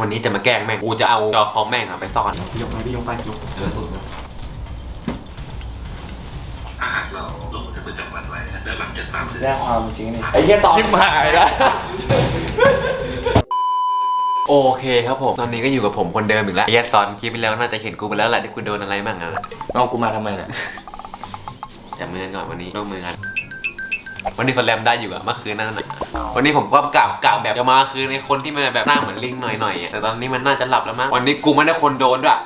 วันนี้จะมาแกล้งแม่ง กูจะเอาจอคอมแม่งอะไปซ่อนยกไปพี่ยกไปยกเออสุดนะถ้าหากเราลงบันทึกประจำวันไว้แล้วหลังจากสามเดือนแจ้งความจริงนี่ไอ้เหี้ยตอบชิบหายแล้ว โอเคครับผม ตอนนี้ก็อยู่กับผมคนเดิมอีกแล้วไอ้ยัดสอนคลิปไปแล้วน่าจะเห็นกูไปแล้วแหละที่กูโดนอะไรบ้างอะเอากูมาทำไมเนี่ยจับมือกันก่อนวันนี้ร่วมมือกัน วันนี้คนแรมได้อยู่อะเมื่อคืนนั่นน่ะวันนี้ผมก็กล่าวกล่าวแบบจะมาคือในคนที่มันแบบหน้าเหมือนลิงหน่อยๆอะแต่ตอนนี้มันน่าจะหลับแล้วมั้งวันนี้กูไม่ได้คนโดนด้วย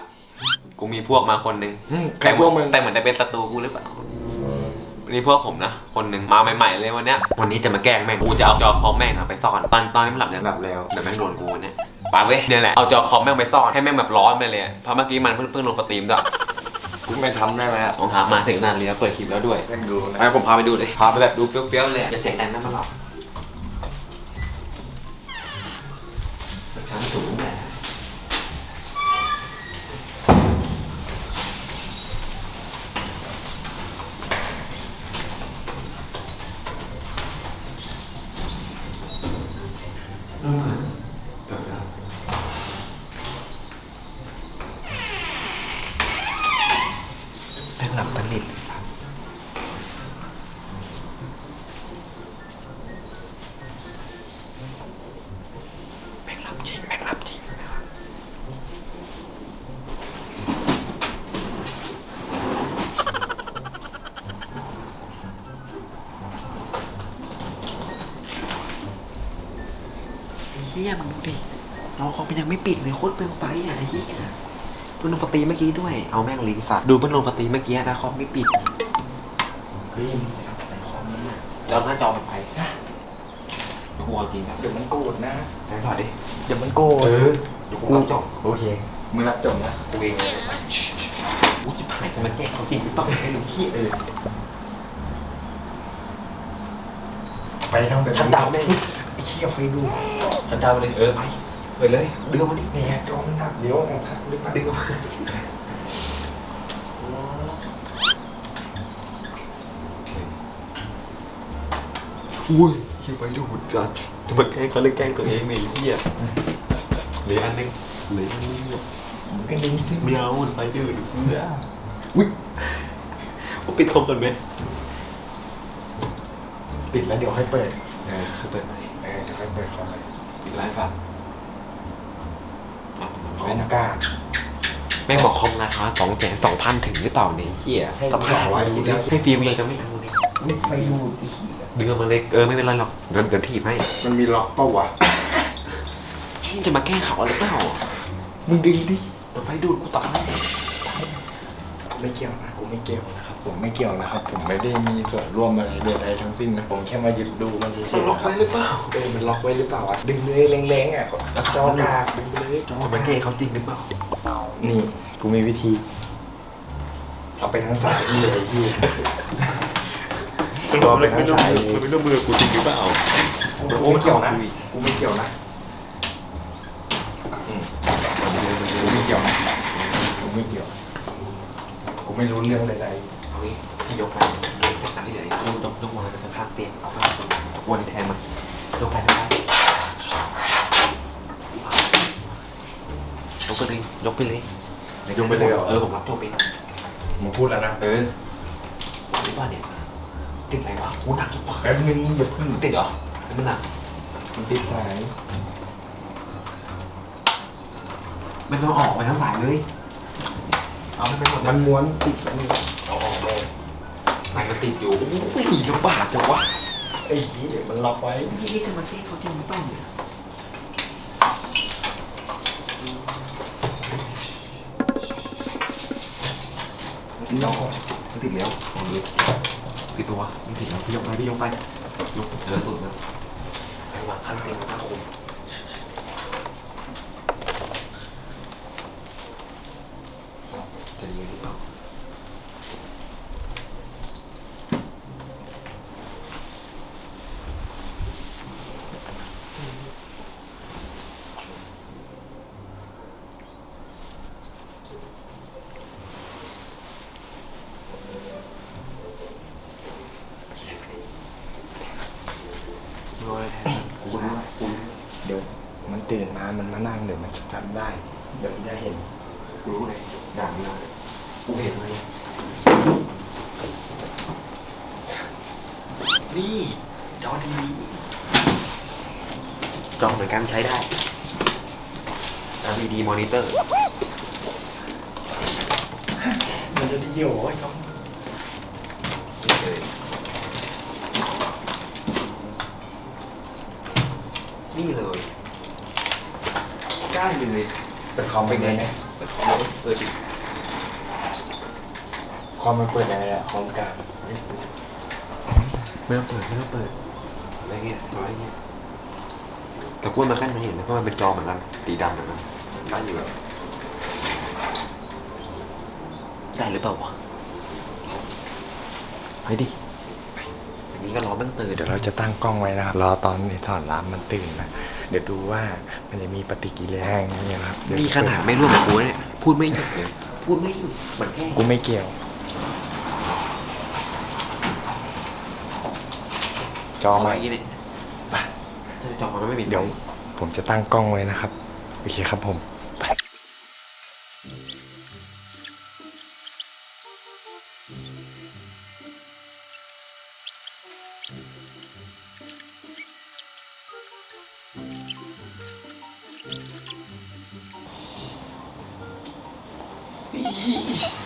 กูมีพวกมาคนหนึงใครพวกมึง แต่เหมือนจะเป็นศัตรูกูหรือเปล่าวันนี้พวกผมนะ คนหนึ่งมาใหม่ๆเลยวันเนี้ยวันนี้จะมาแกล้งแม่งกูจะเอาจอคอมแม่งอะไปซ่อนตอนตอนนี้มันหลับเนี่ยหลับแล้วเดี๋ยวแม่งโดนกูวันเนี้ยปาเว้ยเนี่ยแหละเอาจอคอมแม่งไปซ่อนให้แม่งแบบร้อนไปเลยอะเพราะเมื่อกี้มันเพิ่งเพิ่งลงสตรีมด้วย กูไม่ทำได้ไหมอะรองเท้ามาถึงนานเลยแล้วเปิดคลิปแล้วด้วย เล่นดูนะไปผมพาไปดูเลย พาไปแบบดูเฟี้ยวๆเลย อย่าเสียงดังนะมันหรอ ฮียมึงดูดิน้องเขามันยังไม่ปิดเลยโคตรเปลืองไฟอะไอ้เฮียเพิ่งลงสตรีมเมื่อกี้ด้วย เอาแม่งลิงสัตว์ดูเพิ่งลงสตรีมเมื่อกี้นะคอมไม่ปิดเฮ้ยมึงไปเอาไปคอมมันน่ะจะเอาหน้าจอมันไปนะกลัวจริงครับเดี๋ยวมันโกรธนะไหนถอดดิเดี๋ยวมันโกรธเดี๋ยวกูต้องจบโอเคมึงรับจบนะกูเองเลยกูจะผ่านจะมาแก้เขาจริงหรือเปล่าให้หนูขี้เออไปทำแบบชัดดาวน์แม่ง ไอ้เชี่ยไฟดูชัดดาวน์เลยเออไปไปเลยดึงออกมาดิเนี่ยจอมันดับเดี๋ยวของพักหรือเปล่าดึงออกมาอุ้ยขี้ไฟดูหุ่นจัดจะมาแกล้งเขาเลยแกล้งตัวเองเนี่ยไอ้เหี้ยเหลืออันนึงเหลืออันนึงมึงก็ดิ้งซิไม่เอามันไฟดื้อเพื่ออุ้ยว่าปิดคอมกันไหมปิดแล้วเดี๋ยวให้เปิด เออเปิดไหมเออเดี๋ยวให้เปิดคอมเลยปิดไลฟ์ป่ะคอมกล้า แม่งบอกคอมราคาสองแสนสองพันถึงหรือเปล่าเนี่ยไอ้เหี้ยให้สภาพสองร้อยสิบให้ฟิล์มเลยจะไม่เอาเลยอุ๊ยไฟดูไอ้เหี้ยดึงออกมาเลยเออไม่เป็นไรหรอกเดี๋ยวเดี๋ยวถีบให้มันมีล็อกเปล่าวะที่จะมาแกล้งเขาหรือเปล่ามึงดึงดิเดี๋ยวไฟดูดกูตาย ไม่เกี่ยวนะกูไม่เกี่ยวนะครับ ผมไม่เกี่ยวนะครับ ผมไม่ได้มีส่วนร่วมอะไรใดๆทั้งสิ้นนะผมแค่มาหยุดดูมันเฉยๆมันล็อกนะครัไว้บหรือเปล่าเออมันล็อกไว้หรือเปล่าวะดึงเลยแรงๆอะจอกากดึงไปเลยจอจะมาแกล้งเขาจริงหรือเปล่านี่กูมีวิธี เอาไปทั้งสายนี่เลยพี่ตัวเป็นทั้งสายเลยมันไม่ร่วมมือกูจริงหรือเปล่า กูไม่เกี่ยวนะกูไม่เกี่ยวนะอืมกูไม่เกี่ยวนะกูไม่เกี่ยวกู ไม่รู้เรื่องใดเอางี้พี่ยกไปยกจากนั้นที่ไหนยกยกยกวางจะพักเตียงเอาข้างวันแทนมายกไปได้ยกไปเลยยกไปเลยๆยกไปเลยเหรอเออผมรับโทษไปมึงพูดแล้วนะเออหรือว่าเนี่ยติดอะไรวะกูหนักจุกปะแป๊บนึงอย่าเพิ่งติดเหรอมันหนักมันติดสายมันต้องออกไปทั้งสายเลย เอาไม่ไปหมดมันม้วนติดแล้วนี่เอาออกเลยมันมันติดอยู่โอ้ยลำบากจังวะไอ้ยี่มันล็อกไว้นี่จะมาแก้เขาจริงหรือเปล่าเนี่ยนอกมันติดแล้วของนี้ติดตัวมันติดแล้วพี่ยกไปพี่ยกไปยกเออตุดนะไปวางข้างเตียงข้างคุมจะดีหรือเปล่าโรยแทนกูรู้กูรู้ มันมานั่งเดี๋ยวมันจะจำได้ เดี๋ยวมันจะเห็นรู้เลยอย่างนี้เลยกูเห็นเลยนี่จอทีวีจอเหมือนกันใช้ได้ LED monitor มันจะดีโอ้ยต้องนี่เลย ได้เลยเปิดคอมไปไงนะเปิดคอมเลยเปิดดิคอมมันเปิดยังไงอะคอมกลางไม่ต้องเปิดไม่ต้องเปิดอะไรเงี้ยอะไรเงี้ยแต่กล้วยมันแค่ไม่เห็นนะเพราะมันเป็นจอเหมือนกันสีดำเหมือนกันได้อยู่แบบได้หรือเปล่าวะไปดิอันนี้ก็รอแม่งตื่นเดี๋ยวเราจะตั้งกล้องไว้นะครับรอตอนไอ้ถอนร้ามมันตื่นนะ เดี๋ยวดูว่ามันจะมีปฏิกิริยาอย่างเงี้ยนะครับเยวนี่ขนาดไม่ร่วมกับกูเนี่ยพูดไม่หยุดเลยพูดไม่หยุดเหมือนแค่กูไม่เกี่ยว จอเอามามาอย่างนี้เนี่ยไปถ้าจอมันไม่มีเดี๋ยว ผมจะตั้งกล้องไว้นะครับ โอเคครับผม ไป 음.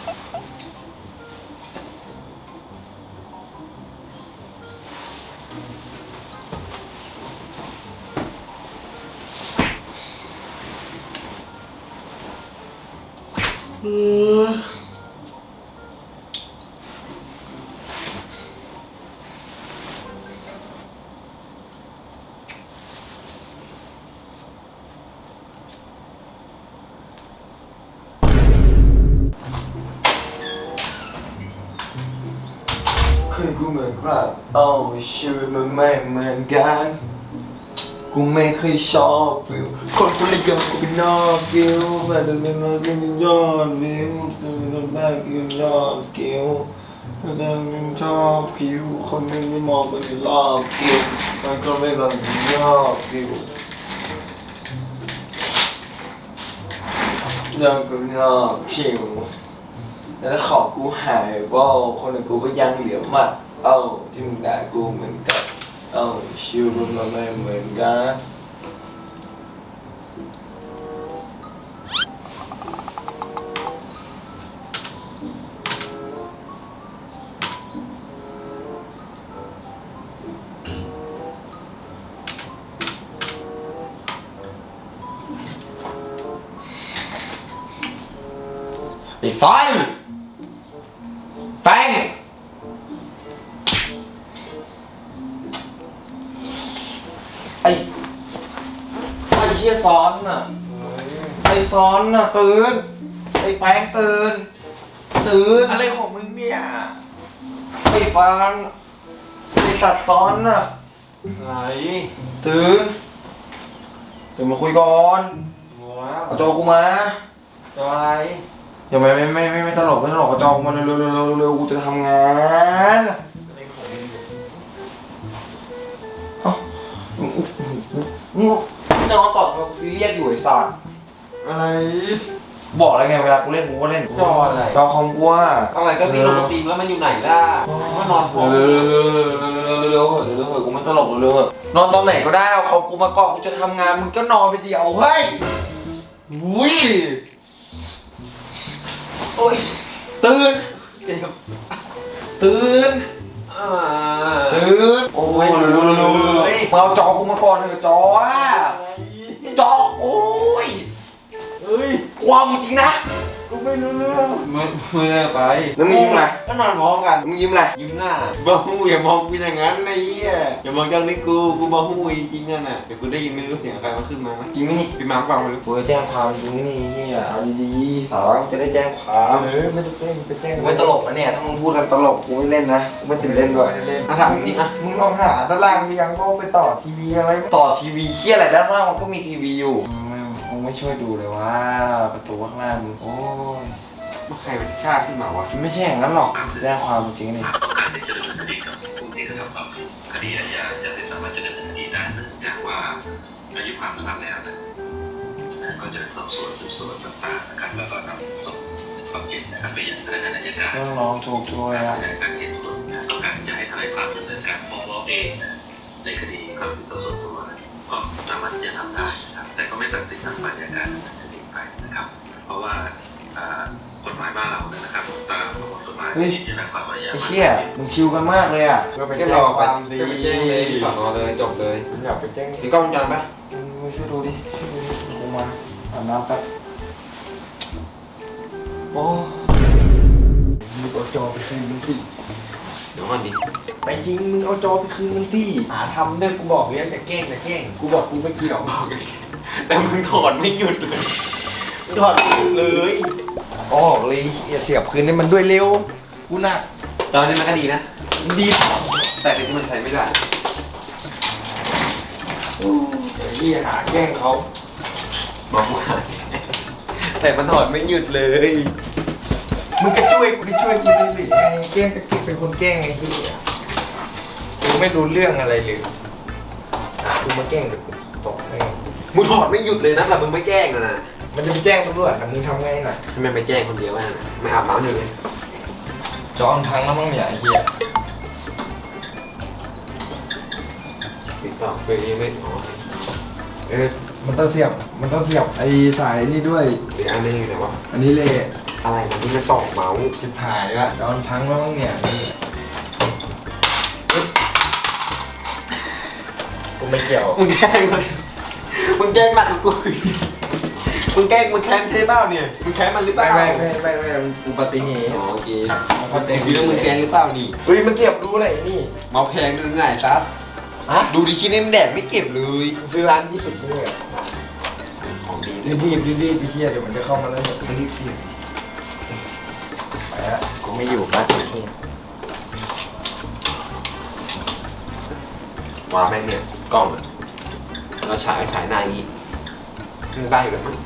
คือกูเหมือนว่าโอ้ชีวิตมันไม่เหมือนกัน กูไม่เคยชอบวิวคนคนเละกับกูเป็นนอกวิวแต่เดินไปมาก็เป็นยอดวิวจะเป็นได้กินยอดกิวแต่มันชอบคิวคนไม่ได้มองมันเป็นรอบกิวมันก็ไม่แบบยอดวิวยังก็ยอดคิว แล้วของกูหายว่าคนในกูก็ยังเหลือมัดเอ้าที่มึงด่ากูเหมือนกันเอ้าชิวมันมาไม่เหมือนกันไอ้ฟั ซ้อนน่ะไอ้ซ้อนน่ะตื่นไอ้แป้งตื่นตื่นอะไรของมึงเนี่ยไอ้ฟันไอ้สัตว์ซ้อนน่ะอะไรตื่นตื่นมาคุยก่อนว้าวเอาจอกูมาจะอะไรอย่าไม่ไม่ไม่ไม่ไม่ตลกไม่ตลกเอาจอกูมาเร็วเร็วเร็วเร็วเร็วกูจะทำงานเอ้ามึงจะนอ ใจว่าตอนกูซีเรียสอยู่ไอ้สันอะไร บอกแล้วไงเวลากูเล่นกูก็เล่นจออะไร จอคอมกูอะอะไรก็พี่ลโมาตีมแล้วมันอยู่ไหนล่ะมันนอนหัวเร็วเร็วเร็วเร็วกูไม่ตลกเร็วนอนตอนไหนก็ได้เอาคอมกูมาก่อนกูจะทำงานมึงก็นอนไปเดียวเฮ้ยอุ้ยโอ้ยตื่นตื่นตื่นโอ้ยเร็วเร็วเร็วเอาจอกูมาก่อนเถอะจออะ ความจริงนะกูไม่รู้เรื่องไม่ไม่ได้ไปแล้วมึงยิ้มอะไรก็นอนพร้อมกันมึงยิ้มอะไรยิ้มหน้าบ้าหูอย่ามองกูอย่างนั้นไอ้เหี้ยอย่ามองจังนี่กูกูบ้าหูจริงๆนั่นน่ะแต่กูได้ยินไม่รู้เสียงใครมันขึ้นมาจริงไหมนี่พี่มาร์คฟังไม่รู้กูจะแจ้งความจริงนี่เฮียเอาดีๆสาระกูจะได้แจ้งความเออไม่ต้องเล่นไปแจ้งกูไม่ตลกนะเนี่ยถ้ามึงพูดกันตลกกูไม่เล่นนะกูไม่ติดเล่นด้วยอะถามจริงๆอะมึงลองหาด้านล่างมียังว่าไปต่อทีวีอะไรไหมต่อทีวีเฮียอะไรด้านล่างมันก็มีทีวีอยู่ไม่มึงไม่ช่วยดูเลยว่า ประตูข้างล่างมึงโอ้ยว่าใครเป็นชาติขึ้นมาวะไม่ใช่อย่างนั้นหรอกแจ้งความจริงนี่ต้องการที่จะดำเนินคดีกับผู้ที่กระทำคดีอาญายาเสพติดสามารถจะดำเนินคดีได้เนื่องจากว่าอายุความมันรับแล้วนะก็จะสอบสวนสืบสวนต่างๆนะครับแล้วก็นำส่งความเห็นนะครับไปยังพนักงานอัยการน้องถูกช่วยอะในการเก็บผลนะต้องการจะให้ทนายความดำเนินการฟ้องร้องเองนะในคดีความผิดต่อส่วนตัวนะก็สามารถที่จะทำได้นะครับ แต่ก็ไม่ตัดสินทางฝ่ายอัยการดำเนินคดีไปนะครับ เพราะว่าอ่ากฎหมายบ้านเราเนี่ยนะครับตามประมวลกฎหมายที่พิจารณาความอาญาไอ้เชี่ยมึงชิวกันมากเลยอะก็ไปแค่แจ้รงอคไปวามดีแค่ไปแจ้งเลยที่สอนอเลยจบเลยผมอยากไปแจ้งมีกล้องวงจรไหมมึงช่วยดูดิช่วยดูดิกูมาอาบน้ำแป๊บโอ้มึงเอาจอไปคืนมันสิเดี๋ยวก่อนดิไปจริงมึงเอาจอไปคืนมันสิหาทำเด้อกูบอกเลี้ยงแต่แกล้งแต่แกล้งกูบอกกูไม่เกี่ยวแต่มึงถอดไม่หยุดเลยมึงถอดเลย ออกเลยอย่าเสียบคืนให้มันด้วยเร็ว กูหนัก ตอนนี้มันก็ดีนะ ดี แต่ที่มันใช้ไม่ได้ไอ้ที่หาแกล้งเขาบอกว่าแต่มันถอดไม่หยุดเลย มึงก็ช่วยกูไปช่วยกูได้หรือไงแกล้งก็เป็นคนแกล้งไงที่กูไม่รู้เรื่องอะไรเลยกูมาแกล้งแต่กูตกแม่งมึงถอดไม่หยุดเลยนะแต่มึงไม่แกล้งนะนะมันจะไปแจ้งตำรวจแต่มึงทำไงน่ะทำไมไปแกล้งคนเดียววะน่ะไม่อาบน้ำเลยจอมนพังแล้วมั้งเนี่ยไอ้เหี้ยติดต่อเคยไม่อ๋อเออมันต้องเสียบ มันต้องเสียบไอ้สายนี่ด้วยอีกอันนึงอยู่ไหนวะอันนี้เลยอะไรมันที่มันต่อเมาส์จิบหายละจอมนพังแล้วมั้งเนี่ยนี่กูไม่เกี่ยว มึงแกล้งมัน มึงแกล้งหนักกว่ากูอีกมึงแกล้งมึงแค้นใช่เปล่าเนี่ย มึงแค้นมันหรือเปไม่ล่าไม่ไม่ไม่ไม่มันอุบัติเหตุอ๋อโอเคมันเข้าใจคิดว่ามึงแกล้งหรือเปล่านี่ เฮ้ยมันเก็บรู้อะไรนี่เมาแพงดูง่ายซับฮะดูดิคิดนี่มันแดดไม่เก็บเลยซื้อร้านยี่สิบชิ้นเลยของดีรีบรีบรีบรีบไปเชียเดี๋ยวมันจะเข้ามาแล้วเนี่ยมันรีบเสียไปละกูไม่อยู่ละวางแม่งเนี่ยกล้องอะ เราฉายฉายหน้าอย่างงี้คือได้อยู่แล้วมั้ง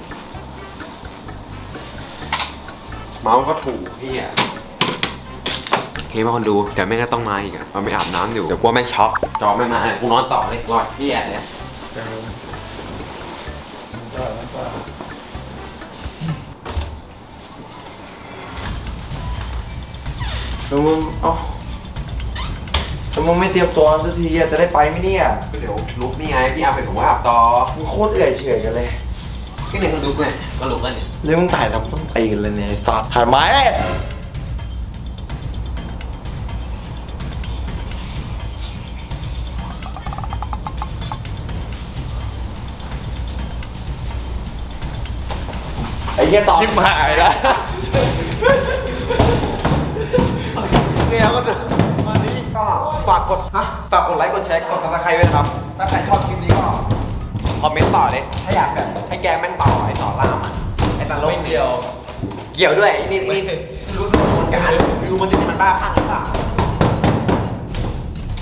เมาส์ก็ถูกพี่อะโอเคมาคนดูเดี๋ยวแม่งก็ต้องมาอีกอะมันไม่อาบน้ำอยู่เดี๋ยวกลัวแม่งช็อกจอไม่มาเนี่ยกูนอนต่อเลยรอดพี่อะเนี่ยแล้วมึงเอ้า แล้วมึงไม่เตรียมตัวสักทีอะจะได้ไปไหมเนี่ยเดี๋ยวลุกนี่ไงพี่อาร์มเป็นผมว่าอาบต่อมึงโคตรเอื่อยเฉยกันเลยพี่หนึ่งก็ลุกไงก็ลุกแล้วเนี่ยเรื่องมึงถ่ายทำต้องตีกันเลยเนี่ยไอ้สัตว์ถ่ายไหมไอ้เหี้ยต่อชิบหายแล้วเงี้ยก็วันนี้ก็ ฝากกดฮะฝากกดไลค์กดแชร์กดซับสไครต์ไว้นะครับ ถ้าใครชอบคลิปนี้ก็คอมเมนต์ต่อเลยถ้าอยากแบบให้แกแม่งต่อไอ้ต่อล่ามอะไอ้ตาโลกเดียว เกี่ยวด้วยไอ้นี่นี่รู้รู้เหมือนกันดูมันจะนี่มันบ้าข้างหรือเปล่า